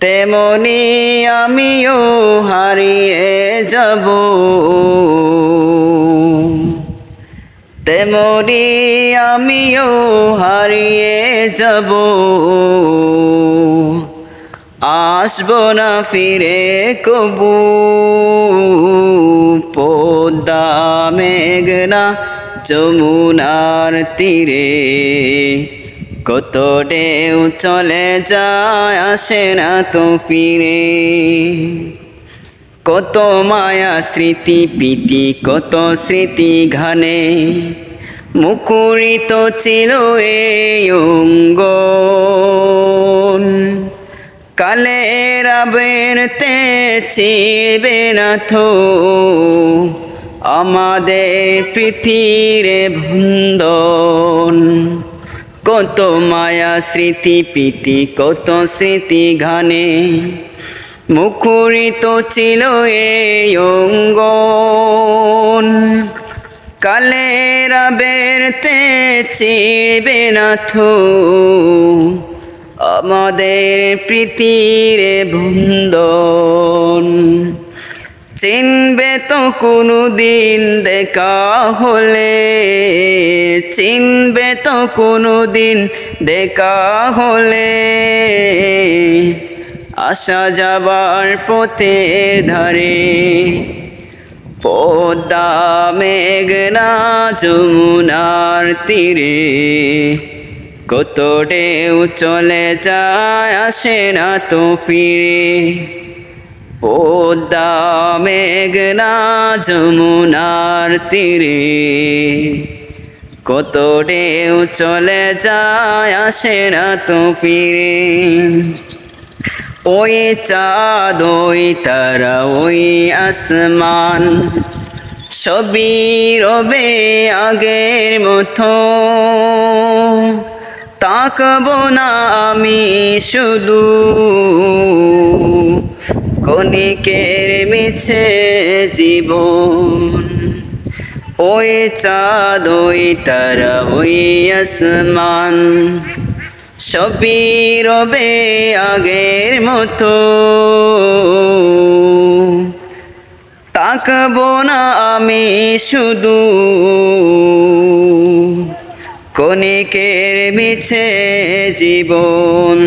তেমনি আমিও হারিয়ে যাব। তেমনি আমিও হারিয়ে যাব। আসব না ফিরে কবু। পদ্মা মেঘনা যমুনার তীরে। কত ঢেউ চলে যায় আসে না তো ফিরে। কত মায়া স্মৃতি পিতি কত স্মৃতি ঘানে। মুকুরিত ছিল এই অঙ্গন। কালের আবেরতে চিড়বে না থো আমাদের পৃথিবীরে ভুন্দন কত মায়া স্মৃতি, প্রীতি, কত স্মৃতি ঘানে। মুখরিত ছিল এই অঙ্গন। কালের বেরতে চিড়বে না থো। আমাদের প্রীতির ভুন্দন চিনবে তো কোনো দিন দেখা হলে, চিনবে তো কোনো দিন দেখা হলে। আসা যাবার পথের ধারে, পদ্মা মেঘনা যমুনার তীরে কত ঢেউ চলে যায় আসে না তো ফিরে। পদ্মা মেঘনা যমুনার তীরে। কত ঢেউ চলে যায় আসে না তো ফিরে। ওই চাঁদ, ওই তারা, ওই আসমান সবই রবে আগের মতো। তাকবো না আমি শুধু কণিকের মিছে জীবন। ওই চাঁদ, ওই তারা, ওই আসমান, সবই রবে আগের মতো। তাকবো না আমি শুধু কণিকের মিছে জীবন।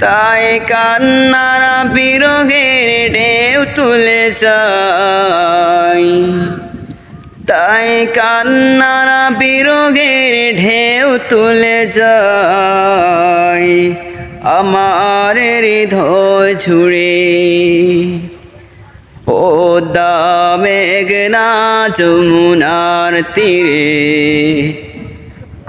তাই কান্নারা বিরোগের ঢেউ তুলে যায়। তাই কান্নারা বিরোগের ঢেউ তুলে যায়। আমার হৃদয় ঝুড়ে পদ্মা মেঘনা যমুনার তীরে।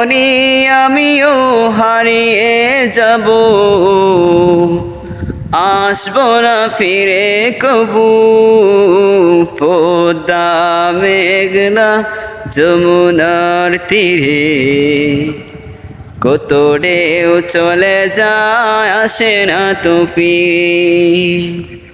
তেমনি আমিও হারিয়ে যাব। আসব না ফিরে কবু। পদ্মা মেঘনা যমুনার তীরে। কত ঢেউ চলে যায় আসে না তো ফিরে।